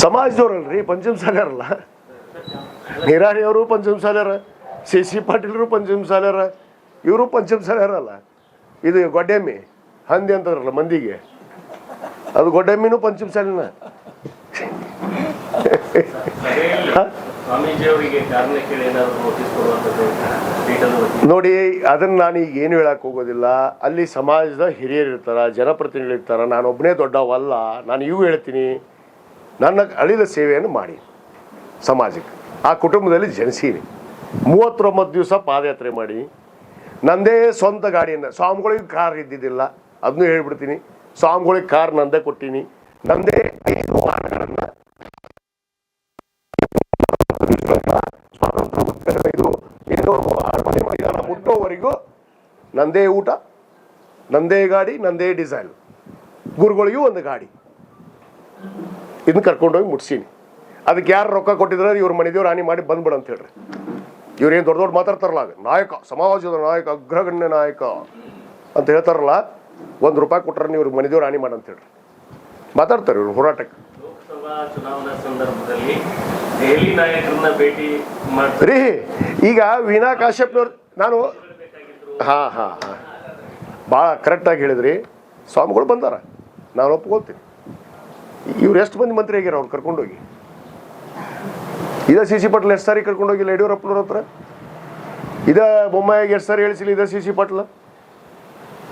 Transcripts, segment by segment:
ಸಮಾಜದವ್ರಲ್ರಿ ಪಂಚಮಸಾಲ್ಯಾರಲ್ಲ ನಿರಾಣಿಯವರು ಪಂಚಮಸಾಲ್ಯಾರ C C ಪಾಟೀಲ್ರು ಪಂಚಮಸಾಲ್ಯಾರ ಇವರು ಪಂಚಮಸಾಲ್ಯಾರಲ್ಲ ಇದು ಗೊಡ್ಡೆಮ್ಮಿ ಹಂದಿ ಅಂತಾರಲ್ಲ ಮಂದಿಗೆ. ಅದು ಗೊಡ್ಡೆಮ್ಮಿನೂ ಪಂಚಮಸಾಲಿನ ನೋಡಿ ಅದನ್ನ ನಾನು ಈಗ ಏನು ಹೇಳಕ್ ಹೋಗೋದಿಲ್ಲ. ಅಲ್ಲಿ ಸಮಾಜದ ಹಿರಿಯರು ಇರ್ತಾರ ಜನಪ್ರತಿನಿಧಿಗಳು ಇರ್ತಾರ ನಾನೊಬ್ಬನೇ ದೊಡ್ಡವಲ್ಲ. ನಾನು ಇವು ಹೇಳ್ತೀನಿ. ನನ್ನ ಅಳಿದ ಸೇವೆಯನ್ನು ಮಾಡಿ ಸಮಾಜಕ್ಕೆ. ಆ ಕುಟುಂಬದಲ್ಲಿ ಜನಿಸೀನಿ ಮೂವತ್ತೊಂಬತ್ತು ದಿವಸ ಪಾದಯಾತ್ರೆ ಮಾಡಿ. ನಂದೇ ಸ್ವಂತ ಗಾಡಿಯನ್ನು, ಸ್ವಾಮಿಗಳಿಗೆ ಕಾರ್ ಇದ್ದಿದ್ದಿಲ್ಲ. ಅದನ್ನು ಹೇಳ್ಬಿಡ್ತೀನಿ. ಸ್ವಾಮಿಗಳಿಗೆ ಕಾರ್ ನಂದೇ ಕೊಟ್ಟೀನಿ. ನಂದೇ ಐದು ವಾಹನಗಳನ್ನು ಮುಟ್ಟೋವರೆಗೂ ನಂದೇ ಊಟ, ನಂದೇ ಗಾಡಿ, ನಂದೇ ಡಿಸೈಲ್. ಗುರುಗಳಿಗೂ ಒಂದು ಗಾಡಿ. ಇದನ್ನ ಕರ್ಕೊಂಡೋಗಿ ಮುಟ್ಸೀನಿ. ಅದಕ್ಕೆ ಯಾರು ರೊಕ್ಕ ಕೊಟ್ಟಿದ್ರೆ ಇವ್ರ ಮನೆದೇವ್ರು ಹಾನಿ ಮಾಡಿ ಬಂದ್ಬಿಡ ಅಂತ ಹೇಳ್ರಿ. ಏನು ದೊಡ್ಡ ದೊಡ್ಡ ಮಾತಾಡ್ತಾರಲ್ಲ ಅದು ನಾಯಕ ಸಮಾಜದ ನಾಯಕ ಅಗ್ರಗಣ್ಯ ನಾಯಕ ಅಂತ ಹೇಳ್ತಾರಲ್ಲ ಒಂದು ರೂಪಾಯಿ ಕೊಟ್ಟರೆ ನೀವು ಇವ್ರ ಮನೆದೇವ್ರು ಹಾನಿ ಮಾಡಿ ಅಂತ ಹೇಳ್ರಿ. ಮಾತಾಡ್ತಾರೆ ಇವ್ರು ಹೋರಾಟಕ್ಕೆ. ಲೋಕಸಭಾ ಚುನಾವಣಾ ಸಂದರ್ಭದಲ್ಲಿ ದೆಹಲಿ ನಾಯಕರನ್ನ ಭೇಟಿ ಮಾಡ್ತಾರೆ. ರೀ ಈಗ ವೀನಾ ಕಾಶ್ಯಪ್ನವ್ರು ನಾನು ಹಾಂ ಹಾಂ ಹಾಂ. ಭಾಳ ಕರೆಕ್ಟಾಗಿ ಹೇಳಿದ್ರಿ. ಸ್ವಾಮಿಗಳು ಬಂದಾರ. ನಾನು ಒಪ್ಕೊಳ್ತೀನಿ. ಇವ್ರು ಎಷ್ಟು ಮಂದಿ ಮಂತ್ರಿ ಆಗ್ಯಾರ ಅವ್ರು ಕರ್ಕೊಂಡೋಗಿ? ಇದೇ ಸಿ ಸಿ ಪಟ್ಲ ಎಷ್ಟು ಸಾರಿ ಕರ್ಕೊಂಡೋಗಿಲ್ಲ ಯಡಿಯೂರಪ್ಪನವ್ರ ಹತ್ರ? ಇದೇ ಬೊಮ್ಮಾಯಿಗೆ ಎಷ್ಟು ಸಾರಿ ಹೇಳಿಸಿಲ್ಲ ಇದೇ ಸಿ ಸಿ ಪಟ್ಲ?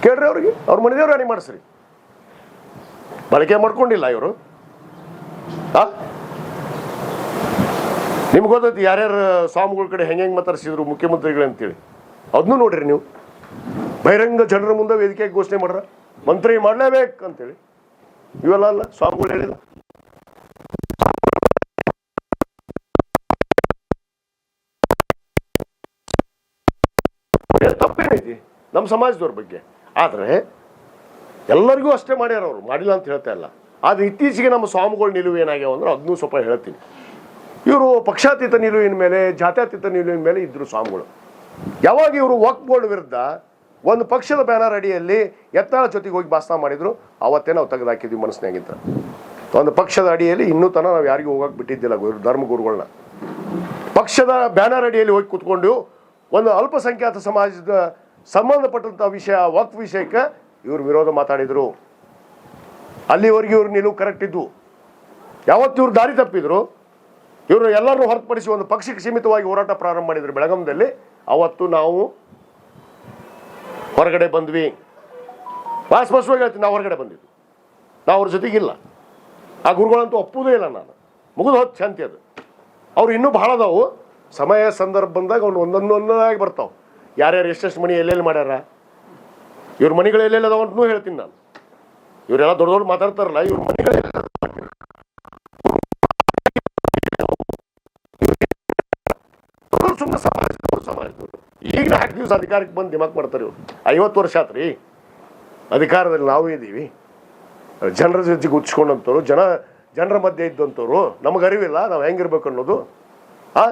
ಕೇಳ್ರಿ ಅವ್ರಿಗೆ, ಅವ್ರ ಮನೆದೇವ್ರು ಅನಿ ಮಾಡಿಸ್ರಿ? ಬಳಕೆ ಮಾಡ್ಕೊಂಡಿಲ್ಲ ಇವರು. ಆ? ನಿಮ್ಗೆ ಗೊತ್ತೈತಿ ಯಾರ್ಯಾರು ಸ್ವಾಮಿಗಳ ಕಡೆ ಹೆಂಗೆ ಹೆಂಗೆ ಮಾತಾಡ್ಸಿದ್ರು ಮುಖ್ಯಮಂತ್ರಿಗಳು ಅಂತೇಳಿ. ಅದನ್ನೂ ನೋಡ್ರಿ ನೀವು. ಬಹಿರಂಗ ಜನರ ಮುಂದೆ ವೇದಿಕೆ ಘೋಷಣೆ ಮಾಡ್ರ? ಮಂತ್ರಿ ಮಾಡಲೇಬೇಕು ಅಂತೇಳಿ. ಇವೆಲ್ಲ ಅಲ್ಲ, ಸ್ವಾಮಿಗಳು ಹೇಳಿಲ್ಲ ತಪ್ಪೇನೈತಿ ನಮ್ಮ ಸಮಾಜದವ್ರ ಬಗ್ಗೆ. ಆದರೆ ಎಲ್ಲರಿಗೂ ಅಷ್ಟೇ ಮಾಡ್ಯಾರ ಅವರು. ಮಾಡಿಲ್ಲ ಅಂತ ಹೇಳ್ತಾ ಇಲ್ಲ. ಆದರೆ ಇತ್ತೀಚೆಗೆ ನಮ್ಮ ಸ್ವಾಮಿಗಳು ನಿಲುವು ಏನಾಗ್ಯಾವ ಅಂದ್ರೆ ಅದನ್ನೂ ಸ್ವಲ್ಪ ಹೇಳ್ತೀನಿ. ಇವರು ಪಕ್ಷಾತೀತ ನಿಲುವಿನ ಮೇಲೆ, ಜಾತ್ಯಾತೀತ ನಿಲುವಿನ ಮೇಲೆ ಇದ್ರು ಸ್ವಾಮಿಗಳು. ಯಾವಾಗ ಇವರು ವಕ್ ಬೋರ್ಡ್ ವಿರುದ್ಧ ಒಂದು ಪಕ್ಷದ ಬ್ಯಾನರ್ ಅಡಿಯಲ್ಲಿ ಎತ್ತಾಳ ಜೊತೆಗೆ ಹೋಗಿ ಭಾಷಣ ಮಾಡಿದ್ರು. ಅವತ್ತೇ ನಾವು ತೆಗೆದಾಕಿದ್ವಿ ಮನಸ್ಸಿನಾಗಿದ್ದ ಒಂದು ಪಕ್ಷದ ಅಡಿಯಲ್ಲಿ ಇನ್ನೂ ತನ ನಾವು ಯಾರಿಗೂ ಹೋಗಕ್ಕೆ ಬಿಟ್ಟಿದ್ದಿಲ್ಲ ಗುರು ಧರ್ಮಗುರುಗಳನ್ನ ಪಕ್ಷದ ಬ್ಯಾನರ್ ಅಡಿಯಲ್ಲಿ ಹೋಗಿ ಕೂತ್ಕೊಂಡು ಒಂದು ಅಲ್ಪಸಂಖ್ಯಾತ ಸಮಾಜದ ಸಂಬಂಧಪಟ್ಟಂಥ ವಿಷಯ ವಕ್ ವಿಷಯಕ್ಕೆ ಇವರು ವಿರೋಧ ಮಾತಾಡಿದರು. ಅಲ್ಲಿವರೆಗೆ ಇವ್ರ ನಿಲುವು ಕರೆಕ್ಟ್ ಇದ್ದು ಯಾವತ್ತು ಇವ್ರು ದಾರಿ ತಪ್ಪಿದ್ರು ಇವರು ಎಲ್ಲರನ್ನೂ ಹೊರತುಪಡಿಸಿ ಒಂದು ಪಕ್ಷಕ್ಕೆ ಸೀಮಿತವಾಗಿ ಹೋರಾಟ ಪ್ರಾರಂಭ ಮಾಡಿದ್ರು ಬೆಳಗಾಂದಲ್ಲಿ ಅವತ್ತು ನಾವು ಹೊರಗಡೆ ಬಂದ್ವಿ. ಭಾಳ ಸ್ಪಷ್ಟವಾಗಿ ಹೇಳ್ತೀನಿ, ನಾವು ಹೊರಗಡೆ ಬಂದಿದ್ದು. ನಾವು ಅವ್ರ ಜೊತೆಗಿಲ್ಲ. ಆ ಗುರುಗಳಂತೂ ಒಪ್ಪುವುದೇ ಇಲ್ಲ ನಾನು. ಮುಗಿದು ಹೊತ್ತು ಶಾಂತಿ ಅದು. ಅವ್ರು ಇನ್ನೂ ಭಾಳ ಅದಾವು. ಸಮಯ ಸಂದರ್ಭ ಬಂದಾಗ ಅವ್ನು ಒಂದೊಂದು ಒಂದೊಂದಾಗಿ ಬರ್ತಾವೆ. ಯಾರ್ಯಾರು ಎಷ್ಟೆಷ್ಟು ಮನೆ ಎಲ್ಲೆಲ್ಲಿ ಮಾಡ್ಯಾರ? ಇವ್ರ ಮನೆಗಳು ಎಲ್ಲೆಲ್ಲಿ ಅದಾವ ಅಂತ ಹೇಳ್ತೀನಿ ನಾನು. ಇವರೆಲ್ಲ ದೊಡ್ಡ ದೊಡ್ಡ ಮಾತಾಡ್ತಾರಲ್ಲ, ಇವ್ರ ಮನೆಗಳೆಲ್ಲ ಸುಮ್ಮನೆ ಸಮಾಜದವರು, ಸಮಾಜದವ್ರು. ಈಗ ನಾಲ್ಕು ದಿವಸ ಅಧಿಕಾರಕ್ಕೆ ಬಂದು ದಿಮಾಕ್ ಮಾಡ್ತಾರೆ ಇವರು. ಐವತ್ತು ವರ್ಷ ಆತ್ರಿ. ಅಧಿಕಾರದಲ್ಲಿ ನಾವು ಇದ್ದೀವಿ. ಜನರ ಜೊತೆಗೆ ಉಚ್ಕೊಂಡಂಥವ್ರು ಜನ, ಜನರ ಮಧ್ಯೆ ಇದ್ದಂಥವ್ರು, ನಮಗೆ ಅರಿವಿಲ್ಲ, ನಾವು ಹೆಂಗಿರ್ಬೇಕು ಅನ್ನೋದು. ಆ?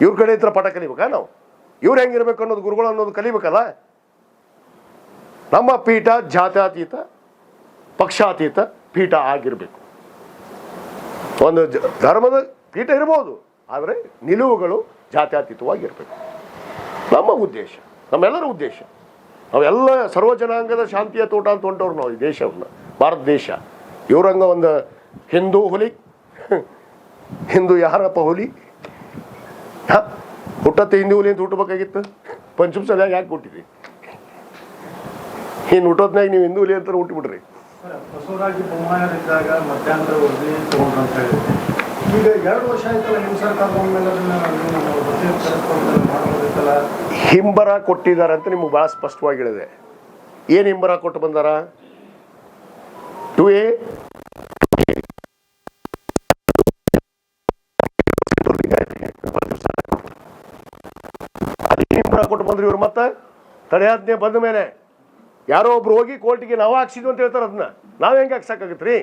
ಇವ್ರ ಕಡೆ ಹತ್ರ ಪಾಠ ಕಲಿಬೇಕಾ ನಾವು? ಇವ್ರು ಹೆಂಗಿರ್ಬೇಕು ಅನ್ನೋದು ಗುರುಗಳು ಅನ್ನೋದು ಕಲಿಬೇಕಲ್ಲ? ನಮ್ಮ ಪೀಠ ಜಾತ್ಯಾತೀತ, ಪಕ್ಷಾತೀತ ಪೀಠ ಆಗಿರಬೇಕು. ಒಂದು ಧರ್ಮದ ಪೀಠ ಇರ್ಬೋದು, ಆದರೆ ನಿಲುವುಗಳು ಜಾತ್ಯತೀತವಾಗಿರ್ಬೇಕು. ನಮ್ಮ ಉದ್ದೇಶ, ನಮ್ಮೆಲ್ಲರ ಉದ್ದೇಶ. ನಾವೆಲ್ಲ ಸರ್ವ ಜನಾಂಗದ ಶಾಂತಿಯ ತೋಟ ಅಂತ ಹೊಂಟವ್ರು ನಾವು ಈ ದೇಶವನ್ನು, ಭಾರತ ದೇಶ. ಇವರಂಗ ಒಂದು ಹಿಂದೂ ಹುಲಿ, ಹಿಂದೂ ಯಾರಪ್ಪ ಹುಲಿ? ಹುಟ್ಟತ್ತೆ ಹಿಂದೂ ಹುಲಿ ಅಂತ ಹುಟ್ಟಬೇಕಾಗಿತ್ತು? ಪಂಚಮ ಸಲ ಯಾಕೆ ಹುಟ್ಟಿದ್ರಿ? ಇನ್ನು ಹುಟ್ಟೋದ್ನಾಗ ನೀವು ಹಿಂದೂ ಹುಲಿ ಅಂತ ಹುಟ್ಟಿಬಿಡ್ರಿ ಈಗ ಎರಡು ವರ್ಷ ಆಯ್ತಲ್ಲ ನಿಮ್ಮ ಸರ್ಕಾರ ಹಿಂಬರ ಕೊಟ್ಟಿದ್ದಾರೆ ಅಂತ ನಿಮ್ಗೆ ಭಾಳ ಸ್ಪಷ್ಟವಾಗಿ ಹೇಳಿದೆ ಏನು ಹಿಂಬರ ಕೊಟ್ಟು ಬಂದಾರ? ಟು ಎ ಹಿಂಬರ ಕೊಟ್ಟು ಬಂದ್ರಿ ಇವ್ರು ಮತ್ತೆ? ತಡೆಯಾಜ್ಞೆ ಬಂದ ಮೇಲೆ ಯಾರೋ ಒಬ್ರು ಹೋಗಿ ಕೋರ್ಟಿಗೆ ನಾವು ಹಾಕ್ಸಿದ್ವಿ ಅಂತ ಹೇಳ್ತಾರೆ ಅದನ್ನ. ನಾವು ಹೆಂಗೆ ಹಾಕ್ಸಕ್ಕಾಗತ್ರಿ?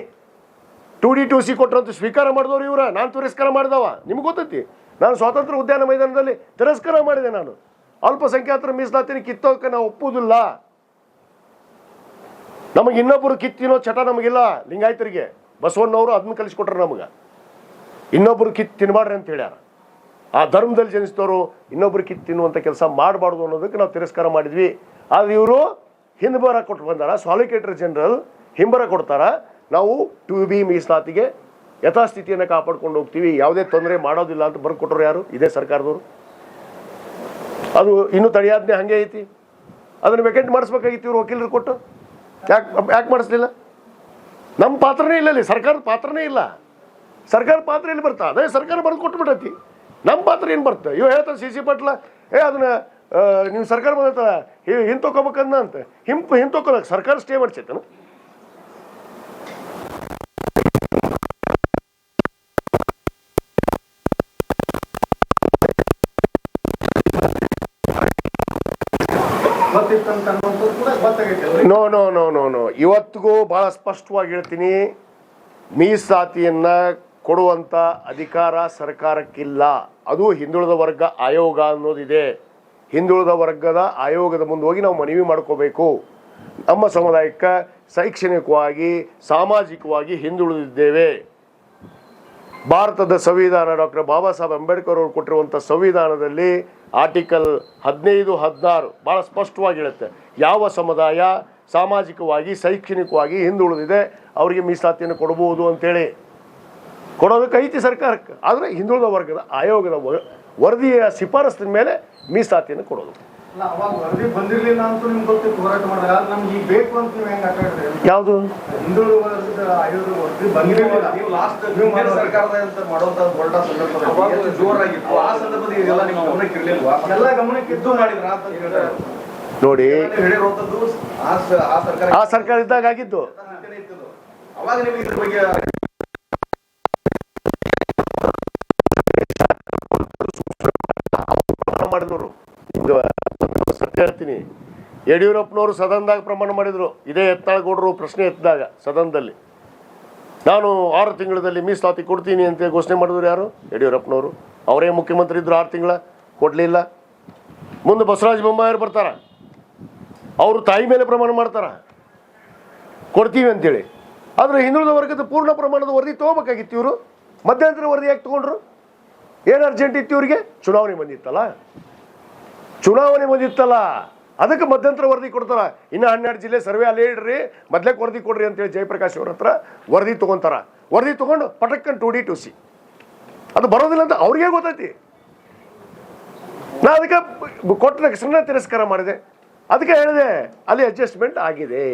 ಟು ಡಿ ಟು ಸಿ ಕೊಟ್ಟರಂತೂ ಸ್ವೀಕಾರ ಮಾಡಿದವರು ಇವರ, ನಾನು ತಿರಸ್ಕಾರ ಮಾಡಿದವ. ನಿಮ್ಗೆ ಗೊತ್ತೈತಿ? ನಾನು ಸ್ವಾತಂತ್ರ್ಯ ಉದ್ಯಾನ ಮೈದಾನದಲ್ಲಿ ತಿರಸ್ಕಾರ ಮಾಡಿದೆ ನಾನು. ಅಲ್ಪಸಂಖ್ಯಾತರ ಮೀಸಲಾತಿನ ಕಿತ್ತೋಕೆ ನಾವು ಒಪ್ಪುವುದಿಲ್ಲ. ನಮಗೆ ಇನ್ನೊಬ್ಬರು ಕಿತ್ತಿನೋ ಚಟ ನಮಗಿಲ್ಲ, ಲಿಂಗಾಯತರಿಗೆ. ಬಸವಣ್ಣವರು ಅದನ್ನ ಕಲಿಸ್ಕೊಟ್ರು ನಮಗೆ. ಇನ್ನೊಬ್ಬರು ಕಿತ್ತು ತಿನ್ಬಾಡ್ರಿ ಅಂತ ಹೇಳ್ಯಾರ. ಆ ಧರ್ಮದಲ್ಲಿ ಜನಿಸಿದವರು ಇನ್ನೊಬ್ರು ಕಿತ್ತು ತಿನ್ನುವಂಥ ಕೆಲಸ ಮಾಡಬಾರ್ದು ಅನ್ನೋದಕ್ಕೆ ನಾವು ತಿರಸ್ಕಾರ ಮಾಡಿದ್ವಿ. ಆದರೆ ಇವರು ಹಿಂಬರ ಕೊಟ್ಟು ಬಂದಾರ ಸಾಲಿಕೇಟರ್ ಜನರಲ್ ಹಿಂಬರ ಕೊಡ್ತಾರ. ನಾವು ಟು ಬಿ ಮೀಸಲಾತಿಗೆ ಯಥಾಸ್ಥಿತಿಯನ್ನು ಕಾಪಾಡ್ಕೊಂಡು ಹೋಗ್ತೀವಿ. ಯಾವುದೇ ತೊಂದರೆ ಮಾಡೋದಿಲ್ಲ ಅಂತ ಬರ್ಕೊಟ್ರು ಯಾರು? ಇದೇ ಸರ್ಕಾರದವರು. ಅದು ಇನ್ನೂ ತಡೆಯಾದ್ನೆ ಹಂಗೆ ಐತಿ. ಅದನ್ನು ವೆಕೆಂಟ್ ಮಾಡಿಸ್ಬೇಕಾಗಿತ್ತು ಇವ್ರು ವಕೀಲರು ಕೊಟ್ಟು. ಯಾಕೆ ಯಾಕೆ ಮಾಡಿಸ್ಲಿಲ್ಲ? ನಮ್ಮ ಪಾತ್ರನೇ ಇಲ್ಲ ಅಲ್ಲಿ ಸರ್ಕಾರದ ಪಾತ್ರನೇ ಇಲ್ಲ. ಸರ್ಕಾರ ಪಾತ್ರ ಎಲ್ಲಿ ಬರ್ತಾ? ಅದೇ ಸರ್ಕಾರ ಬರೆದು ಕೊಟ್ಬಿಟ್ಟೈತಿ. ನಮ್ಮ ಪಾತ್ರ ಏನು ಬರ್ತದೆ ಇವ್ ಹೇಳ್ತಾರೆ ಸಿ ಸಿ ಪಟ್ಲ, ಏ, ಅದನ್ನ ನೀವು ಸರ್ಕಾರ ಬಂದ ಹಿಂತೊಕೋಬೇಕನ್ನ ಅಂತ. ಹಿಂಪ್ ಹಿಂತೊಕೋಬೇಕು ಸರ್ಕಾರ ಸ್ಟೇ ಮಾಡ್ಸೈತನ ಗೊತ್ತಿತ್ತಂತ ಅನ್ನುವಂಥದ್ದು ಕೂಡ ಗೊತ್ತಾಗೈತೆ ಅವ್ರಿಗೆ. No no no no no ಇವತ್ತಿಗೂ ಭಾಳ ಸ್ಪಷ್ಟವಾಗಿ ಹೇಳ್ತೀನಿ ಮೀಸಲಾತಿಯನ್ನ ಕೊಡುವಂತ ಅಧಿಕಾರ ಸರ್ಕಾರಕ್ಕಿಲ್ಲ. ಅದು ಹಿಂದುಳಿದ ವರ್ಗ ಆಯೋಗ ಅನ್ನೋದಿದೆ. ಹಿಂದುಳಿದ ವರ್ಗದ ಆಯೋಗದ ಮುಂದೆ ಹೋಗಿ ನಾವು ಮನವಿ ಮಾಡ್ಕೋಬೇಕು. ನಮ್ಮ ಸಮುದಾಯಕ್ಕೆ ಶೈಕ್ಷಣಿಕವಾಗಿ, ಸಾಮಾಜಿಕವಾಗಿ ಹಿಂದುಳಿದಿದ್ದೇವೆ. ಭಾರತದ ಸಂವಿಧಾನ ಡಾಕ್ಟರ್ ಬಾಬಾ ಸಾಹೇಬ್ ಅಂಬೇಡ್ಕರ್ ಅವರು ಕೊಟ್ಟಿರುವಂಥ ಸಂವಿಧಾನದಲ್ಲಿ ಆರ್ಟಿಕಲ್ ಹದಿನೈದು, ಹದಿನಾರು ಭಾಳ ಸ್ಪಷ್ಟವಾಗಿ ಹೇಳುತ್ತೆ ಯಾವ ಸಮುದಾಯ ಸಾಮಾಜಿಕವಾಗಿ, ಶೈಕ್ಷಣಿಕವಾಗಿ ಹಿಂದುಳಿದಿದೆ, ಅವರಿಗೆ ಮೀಸಲಾತಿಯನ್ನು ಕೊಡಬಹುದು ಅಂತೇಳಿ. ಕೊಡೋದಕ್ಕೆ ಐತಿ ಸರ್ಕಾರಕ್ಕೆ. ಆದರೆ ಹಿಂದುಳಿದ ವರ್ಗದ ಆಯೋಗದ ವರದಿಯ ಶಿಫಾರಸ್ಸಿನ ಮೇಲೆ ಮೀಸಲಾತಿಯನ್ನು ಕೊಡೋದು. ಅವಾಗ ವರದಿ ಬಂದಿರ್ಲಿಲ್ಲ ಅಂತ ನಿಮ್ಗೆ ಗೊತ್ತಿತ್ತು ಹೋರಾಟ ನಮ್ಗೆ ಈಗ ಬೇಕು ಅಂತ ನೀವು ಹೆಂಗ್ ಆಟ ಆಡಿದ್ರಿ ಯಾವುದು? ಹಿಂದುಳಿದ ವರ್ಗದ ಆಯೋಗದ ವರದಿ ಬಂದಿರಲಿಲ್ಲ. ನೀವು ಲಾಸ್ಟ್ ನೀವು ಮಾಡೋ ಸರ್ಕಾರದ ಅಂತ ಮಾಡುವಂತ ಹೊರಟ ಸಂದರ್ಭದಲ್ಲಿ ಎಷ್ಟು ಜೋರಾಗಿತ್ತು? ಆ ಸಂದರ್ಭದಲ್ಲಿ ಇದೆಲ್ಲ ನಿಮ್ಮ ಗಮನಕ್ಕೆ ಇರ್ಲಿಲ್ವಾ? ಎಲ್ಲ ಗಮನಕ್ಕೆ ಇದ್ದು ಮಾಡಿದ್ರ ಅಂತ ಹೇಳ್ತಾರೆ ನೋಡಿ. ಆ ಆ ಸರ್ಕಾರ ಆ ಸರ್ಕಾರ ಇದ್ದಾಗ ಆಗಿತ್ತು. ಅವಾಗ ನಿಮಗೆ ಇದ್ರ ಬಗ್ಗೆ ಹೇಳ್ತೀನಿ. ಯಡಿಯೂರಪ್ಪನವರು ಸದನದಾಗ ಪ್ರಮಾಣ ಮಾಡಿದರು. ಇದೇ ಎತ್ತಾಳಗೌಡರು ಪ್ರಶ್ನೆ ಎತ್ತಿದಾಗ ಸದನದಲ್ಲಿ. ನಾನು ಆರು ತಿಂಗಳಲ್ಲಿ ಮೀಸಲಾತಿ ಕೊಡ್ತೀನಿ ಅಂತ ಘೋಷಣೆ ಮಾಡಿದ್ರು ಯಾರು? ಯಡಿಯೂರಪ್ಪನವರು. ಅವರೇ ಮುಖ್ಯಮಂತ್ರಿ ಇದ್ರು ಆರು ತಿಂಗಳ. ಕೊಡಲಿಲ್ಲ. ಮುಂದೆ ಬಸವರಾಜ ಬೊಮ್ಮಾಯರು ಬರ್ತಾರ. ಅವರು ತಾಯಿ ಮೇಲೆ ಪ್ರಮಾಣ ಮಾಡ್ತಾರ. ಕೊಡ್ತೀವಿ ಅಂತೇಳಿ. ಆದರೆ ಹಿಂದುಳಿದ ವರ್ಗದ ಪೂರ್ಣ ಪ್ರಮಾಣದ ವರದಿ ತೊಗೋಬೇಕಾಗಿತ್ತು ಇವರು. ಮಧ್ಯಂತರ ವರದಿ ಯಾಕೆ ತಗೊಂಡ್ರು? ಏನು ಅರ್ಜೆಂಟ್ ಇತ್ತು ಇವರಿಗೆ? ಚುನಾವಣೆ ಬಂದಿತ್ತಲ್ಲ. ಚುನಾವಣೆ ಬಂದಿತ್ತಲ್ಲ ಅದಕ್ಕೆ ಮಧ್ಯಂತರ ವರದಿ ಕೊಡ್ತಾರ. ಇನ್ನು ಹನ್ನೆರಡು ಜಿಲ್ಲೆ ಸರ್ವೆ ಅಲ್ಲಿ ಇಡ್ರಿ ಮೊದ್ಲಕ್ಕೆ ವರದಿ ಕೊಡ್ರಿ ಅಂತೇಳಿ ಜಯಪ್ರಕಾಶ್ ಅವ್ರ ಹತ್ರ ವರದಿ ತಗೊಂತಾರ. ವರದಿ ತಗೊಂಡು ಪಟಕ್ಕನ್ ಟು ಡಿ ಟು ಸಿ ಅದು ಬರೋದಿಲ್ಲ ಅಂತ ಅವ್ರಿಗೆ ಗೊತ್ತೈತಿ. ನಾ ಅದಕ್ಕೆ ಕೊಟ್ಟ ಸಣ್ಣ ತಿರಸ್ಕಾರ ಮಾಡಿದೆ. ಅದಕ್ಕೆ ಹೇಳಿದೆ ಅಲ್ಲಿ ಅಡ್ಜಸ್ಟ್ಮೆಂಟ್ ಆಗಿದೆ.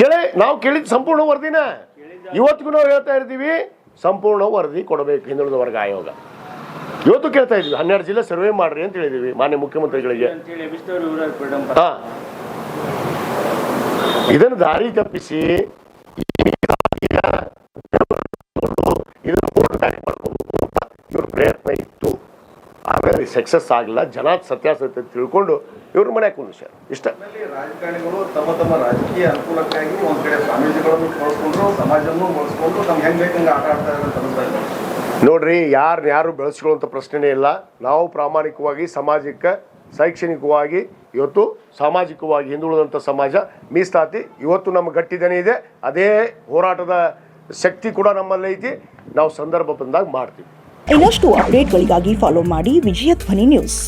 ಕೇಳಿ ನಾವು ಕೇಳಿದ ಸಂಪೂರ್ಣ ವರದಿನ. ಇವತ್ತಿಗೂ ನಾವು ಹೇಳ್ತಾ ಇರ್ತೀವಿ ಸಂಪೂರ್ಣ ವರದಿ ಕೊಡಬೇಕು ಹಿಂದುಳಿದ ವರ್ಗ ಆಯೋಗ. ಇವತ್ತು ಕೇಳ್ತಾ ಇದ್ವಿ. ಹನ್ನೆರಡು ಜಿಲ್ಲೆ ಸರ್ವೆ ಮಾಡ್ರಿ ಅಂತ ಹೇಳಿದೀವಿ ಮಾನ್ಯ ಮುಖ್ಯಮಂತ್ರಿಗಳಿಗೆ. ಹಾ. ಇದನ್ನು ದಾರಿ ತಪ್ಪಿಸಿ ಇವ್ರ ಪ್ರಯತ್ನ ಇತ್ತು ಆಮೇಲೆ ಸಕ್ಸಸ್ ಆಗಲ್ಲ ಜನ ಸತ್ಯಾಸತ್ಯ ತಿಳ್ಕೊಂಡು ಇವ್ರ ಮನೆ ಕುಂದಿಸ್ಯಾರ ಇಷ್ಟ. ರಾಜಕಾರಣಿಗಳು ತಮ್ಮ ತಮ್ಮ ರಾಜಕೀಯ ಅನುಕೂಲಕ್ಕಾಗಿ ಒಂದ್ ಕಡೆ ಸ್ವಾಮೀಜಿಗಳನ್ನು ಬಳಸ್ಕೊಂಡ್ರು ಸಮಾಜವನ್ನು ಬಳಸ್ಕೊಂಡು ನಮ್ಗೆ ಹೆಂಗ್ ಬೇಕಂಗೆ ಆಟ ಆಡ್ತಾ ಇದೆ ನೋಡ್ರಿ ಯಾರು ಯಾರು ಬೆಳೆಸ್ಕೊಳ್ಳುವಂಥ ಪ್ರಶ್ನೆನೇ ಇಲ್ಲ. ನಾವು ಪ್ರಾಮಾಣಿಕವಾಗಿ ಸಾಮಾಜಿಕ ಶೈಕ್ಷಣಿಕವಾಗಿ, ಇವತ್ತು ಸಾಮಾಜಿಕವಾಗಿ ಹಿಂದುಳಿದಂಥ ಸಮಾಜ, ಮೀಸಲಾತಿ ಇವತ್ತು ನಮ್ಮ ಗಟ್ಟಿದನೇ ಇದೆ. ಅದೇ ಹೋರಾಟದ ಶಕ್ತಿ ಕೂಡ ನಮ್ಮಲ್ಲಿ ಐತಿ. ನಾವು ಸಂದರ್ಭ ಬಂದಾಗ ಮಾಡ್ತೀವಿ. ಇನ್ನಷ್ಟು ಅಪ್ಡೇಟ್ಗಳಿಗಾಗಿ ಫಾಲೋ ಮಾಡಿ ವಿಜಯ ಧ್ವನಿ ನ್ಯೂಸ್